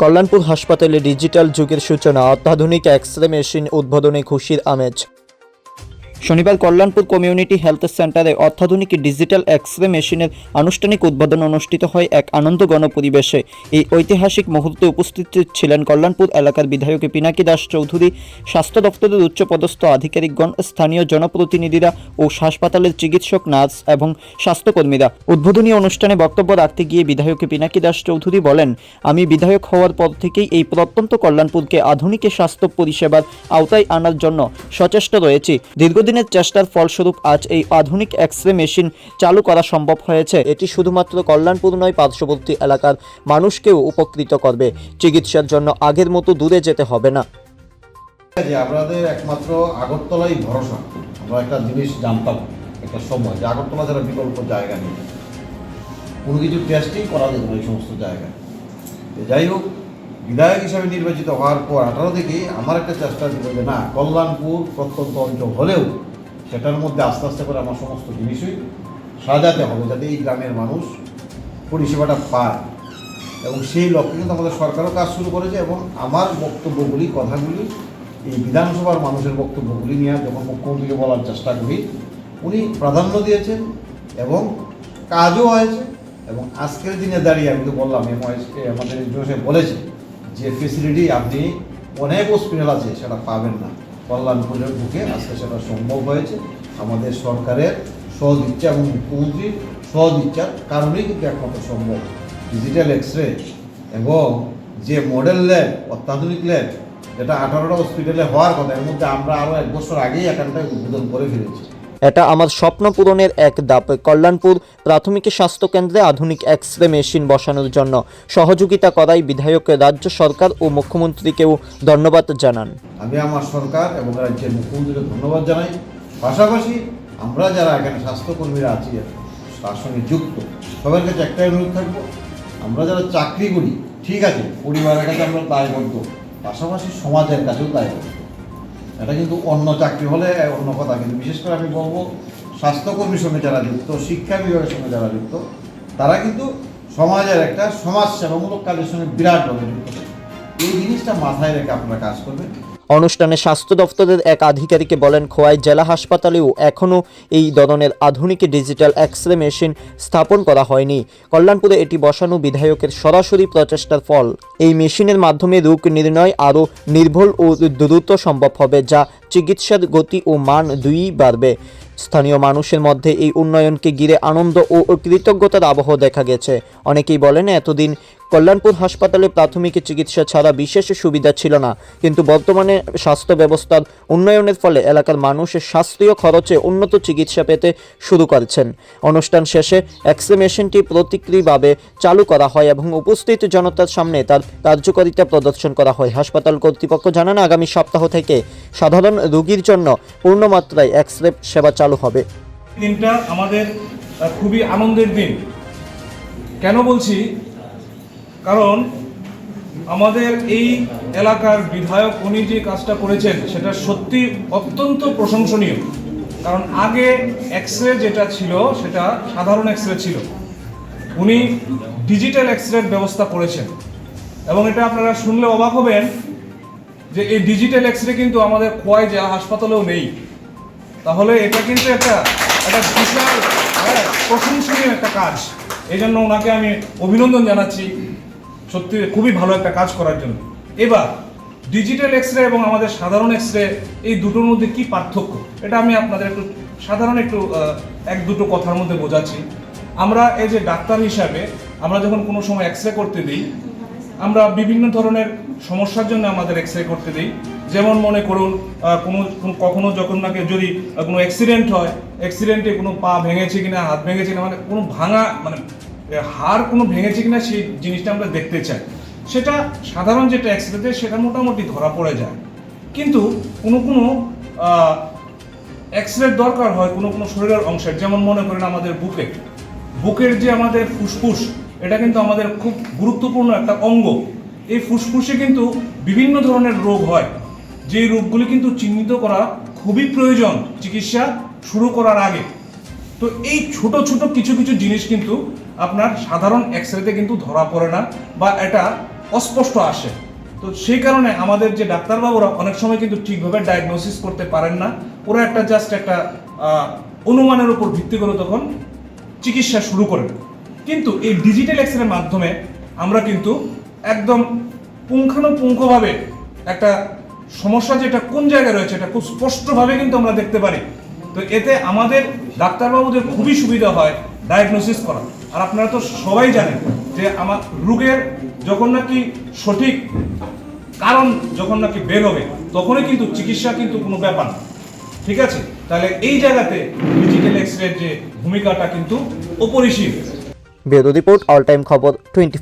কল্যাণপুর হাসপাতালে ডিজিটাল যুগের সূচনা অত্যাধুনিক এক্স রে মেশিন উদ্বোধনে খুশির আমেজ। শনিবার কল্যাণপুর কমিউনিটি হেলথ সেন্টারে অত্যাধুনিক ডিজিটাল এক্স রে মেশিনের আনুষ্ঠানিক উদ্বোধন অনুষ্ঠিত হয় এক আনন্দগণ পরিবেশে এই ঐতিহাসিক মুহূর্তে উপস্থিত ছিলেন কল্যাণপুর এলাকার বিধায়ক পিনাকি দাস চৌধুরী, স্বাস্থ্য দপ্তরের উচ্চপদস্থ আধিকারিকগণ, স্থানীয় জনপ্রতিনিধিরা ও হাসপাতালের চিকিৎসক, নার্স এবং স্বাস্থ্যকর্মীরা। উদ্বোধনী অনুষ্ঠানে বক্তব্য রাখতে গিয়ে বিধায়ক পিনাকি দাস চৌধুরী বলেন, আমি বিধায়ক হওয়ার পর থেকেই এই প্রত্যন্ত কল্যাণপুরকে আধুনিক স্বাস্থ্য পরিষেবার আওতায় আনার জন্য সচেষ্ট রয়েছি। দীর্ঘদিনের চেষ্টার ফলস্বরূপ আজ এই আধুনিক এক্স রে মেশিন চালু করা সম্ভব হয়েছে। এটি শুধুমাত্র কল্যাণপুর নয়, পার্শ্ববর্তী এলাকার মানুষকেও উপকৃত করবে। চিকিৎসার জন্য আগের মতো দূরে যেতে হবে না। একমাত্র আগরতলাই ভরসা, আমরা একটা জিনিস জানতাম একটা সময়, যে আগরতলা বিকল্প জায়গা নেই, কোনো কিছু টেস্টই করা যেত না এই সমস্ত জায়গায়। যাই হোক বিধায়ক হিসাবে নির্বাচিত হওয়ার পর আঠারো থেকে আমার একটা চেষ্টা ছিল যে না, কল্যাণপুর প্রত্যন্ত অঞ্চল হলেও সেটার মধ্যে আস্তে আস্তে করে আমার সমস্ত জিনিসই সাজাতে হবে যাতে এই গ্রামের মানুষ পরিষেবাটা পায়। এবং সেই লক্ষ্যে কিন্তু আমাদের সরকারও কাজ শুরু করেছে এবং আমার বক্তব্যগুলি, কথাগুলি, এই বিধানসভার মানুষের বক্তব্যগুলি নিয়ে যখন মুখ্যমন্ত্রীকে বলার চেষ্টা করি, উনি প্রাধান্য দিয়েছেন এবং কাজও হয়েছে এবং আজকের দিনে দাঁড়িয়ে আমি তো বললাম কে আমাদের জোসে বলেছে। যে ফেসিলিটি আপনি অনেক হসপিটাল আছে, সেটা পাবেন না। কল্যাণপুরের বুকে আজকে সেটা সম্ভব হয়েছে। আমাদের সরকারের সহজ সদিচ্ছা এবং মুখ্যমন্ত্রীর সদিচ্ছার কারণেই কিন্তু একমাত্র সম্ভব। ডিজিটাল এক্স রে এবং যে মডেল ল্যাব অত্যাধুনিক ল্যাব যেটা আঠারোটা হসপিটালে হওয়ার কথা, এর মধ্যে আমরা আরও এক বছর আগেই এখানটায় উদ্বোধন করে ফেলেছি। এটা আমার স্বপ্ন পূরণের এক ধাপ। কল্যাণপুর প্রাথমিক স্বাস্থ্য কেন্দ্রে আধুনিক এক্স রে মেশিন বসানোর জন্য সহযোগিতা করায় বিধায়ক, রাজ্য সরকার ও মুখ্যমন্ত্রীকেও ধন্যবাদ জানান। আমি আমার সরকার এবং রাজ্যের মুখ্যমন্ত্রীকে ধন্যবাদ জানাই। পাশাপাশি আমরা যারা এখানে স্বাস্থ্যকর্মীরা আছি, তার সঙ্গে যুক্ত, সবার কাছে একটাই অনুরোধ থাকব, আমরা যারা চাকরি করি, ঠিক আছে, পরিবারের কাছে আমরা দায়বদ্ধ, পাশাপাশি সমাজের কাছেও দায়বদ্ধ। এটা কিন্তু অন্য চাকরি হলে অন্য কথা, কিন্তু বিশেষ করে আমি বলব স্বাস্থ্যকর্মীর সঙ্গে যারা যুক্ত, শিক্ষা বিভাগের সঙ্গে যারা যুক্ত, তারা কিন্তু সমাজের একটা সমাজ সেবামূলক কাজের সঙ্গে বিরাটভাবে যুক্ত। এই জিনিসটা মাথায় রেখে আপনারা কাজ করবেন। অনুষ্ঠানে স্বাস্থ্য দপ্তরের এক আধিকারিকে বলেন, খোয়াই জেলা হাসপাতালেও এখনও এই ধরনের আধুনিক ডিজিটাল এক্স রে মেশিন স্থাপন করা হয়নি। কল্যাণপুরে এটি বসানো বিধায়কের সরাসরি প্রচেষ্টার ফল। এই মেশিনের মাধ্যমে রোগ নির্ণয় আরও নির্ভুল ও দ্রুত সম্ভব হবে, যা চিকিৎসার গতি ও মান দুইই বাড়বে। স্থানীয় মানুষের মধ্যে এই উন্নয়নকে ঘিরে আনন্দ ও কৃতজ্ঞতার আবহ দেখা গেছে। অনেকেই বলেন, এতদিন কল্যাণপুর হাসপাতালে প্রাথমিক চিকিৎসা ছাড়া বিশেষ সুবিধা ছিল না। কিন্তু বর্তমানে স্বাস্থ্য ব্যবস্থার উন্নয়নের ফলে এলাকার মানুষ শাস্ত্রীয় খরচে উন্নত চিকিৎসা পেতে শুরু করেছেন। অনুষ্ঠান শেষে এক্স রে মেশিনটি প্রতিক্রিয়াভাবে চালু করা হয় এবং উপস্থিত জনতার সামনে তার কার্যকারিতা প্রদর্শন করা হয়। হাসপাতাল কর্তৃপক্ষ জানান, আগামী সপ্তাহ থেকে সাধারণ রোগীর জন্য পূর্ণমাত্রায় এক্স রে সেবা চালু হবে। দিনটা আমাদের খুবই আনন্দের দিন। কেন বলছি? কারণ আমাদের এই এলাকার বিধায়ক উনি যে কাজটা করেছেন সেটা সত্যি অত্যন্ত প্রশংসনীয়। কারণ আগে এক্সরে যেটা ছিল সেটা সাধারণ এক্স ছিল। উনি ডিজিটাল এক্সরের ব্যবস্থা করেছেন। এবং এটা আপনারা শুনলে অবাক হবেন যে এই ডিজিটাল এক্স কিন্তু আমাদের খোয়াই জেলা হাসপাতালেও নেই। তাহলে এটা কিন্তু একটা একটা বিশাল হ্যাঁ, প্রশংসনীয় একটা কাজ। এই জন্য ওনাকে আমি অভিনন্দন জানাচ্ছি। সত্যি খুবই ভালো একটা কাজ করার জন্য। এবার ডিজিটাল এক্স রে এবং আমাদের সাধারণ এক্স রে এই দুটোর মধ্যে কি পার্থক্য? এটা আমি আপনাদের একটু, সাধারণ একটু এক দুটো কথার মধ্যে বোঝাচ্ছি। আমরা এই যে ডাক্তার হিসাবে আমরা যখন কোনো সময় এক্স রে করতে দিই, আমরা বিভিন্ন ধরনের সমস্যার জন্য আমাদের এক্স রে করতে দিই। যেমন মনে করুন কোনো কখনো যখন নাকি যদি কোনো অ্যাক্সিডেন্ট হয় অ্যাক্সিডেন্টে কোনো পা ভেঙেছে কিনা, হাত ভেঙেছে কিনা মানে কোনো ভাঙা মানে হাড় কোনো ভেঙেছে কিনা সেই জিনিসটা আমরা দেখতে চাই। সেটা সাধারণ যেটা এক্স রেতে সেটা মোটামুটি ধরা পড়ে যায়। কিন্তু কোনো কোনো এক্স রে দরকার হয় কোনো কোনো শরীরের অংশের। যেমন মনে করেন আমাদের বুকে। বুকের যে আমাদের ফুসফুস, এটা কিন্তু আমাদের খুব গুরুত্বপূর্ণ একটা অঙ্গ। এই ফুসফুসে কিন্তু বিভিন্ন ধরনের রোগ হয়। যে রোগগুলি কিন্তু চিহ্নিত করা খুবই প্রয়োজন চিকিৎসা শুরু করার আগে। তো এই ছোট ছোট কিছু কিছু জিনিস কিন্তু আপনার সাধারণ এক্স রেতে কিন্তু ধরা পড়ে না বা এটা অস্পষ্ট আসে। তো সেই কারণে আমাদের যে ডাক্তারবাবুরা অনেক সময় কিন্তু ঠিকভাবে ডায়াগনোসিস করতে পারেন না। ওরা একটা জাস্ট একটা অনুমানের উপর ভিত্তি করে তখন চিকিৎসা শুরু করেন। কিন্তু এই ডিজিটাল এক্স রের মাধ্যমে আমরা কিন্তু একদম পুঙ্খানুপুঙ্খভাবে একটা সমস্যা যেটা কোন জায়গায় রয়েছে এটা খুব স্পষ্টভাবে কিন্তু আমরা দেখতে পারি। তো এতে আমাদের ডাক্তারবাবুদের খুবই সুবিধা হয় ডায়াগনোসিস করা। আর আপনারা তো সবাই জানেন যে আমার রোগের যখন নাকি সঠিক কারণ যখন নাকি বের হবে, তখনই কিন্তু চিকিৎসা কিন্তু কোনো ব্যাপার না। ঠিক আছে? তাহলে এই জায়গাতে ডিজিটাল এক্স যে ভূমিকাটা কিন্তু অপরিসীম। ব্যুরো রিপোর্ট অল টাইম খবর টোয়েন্টি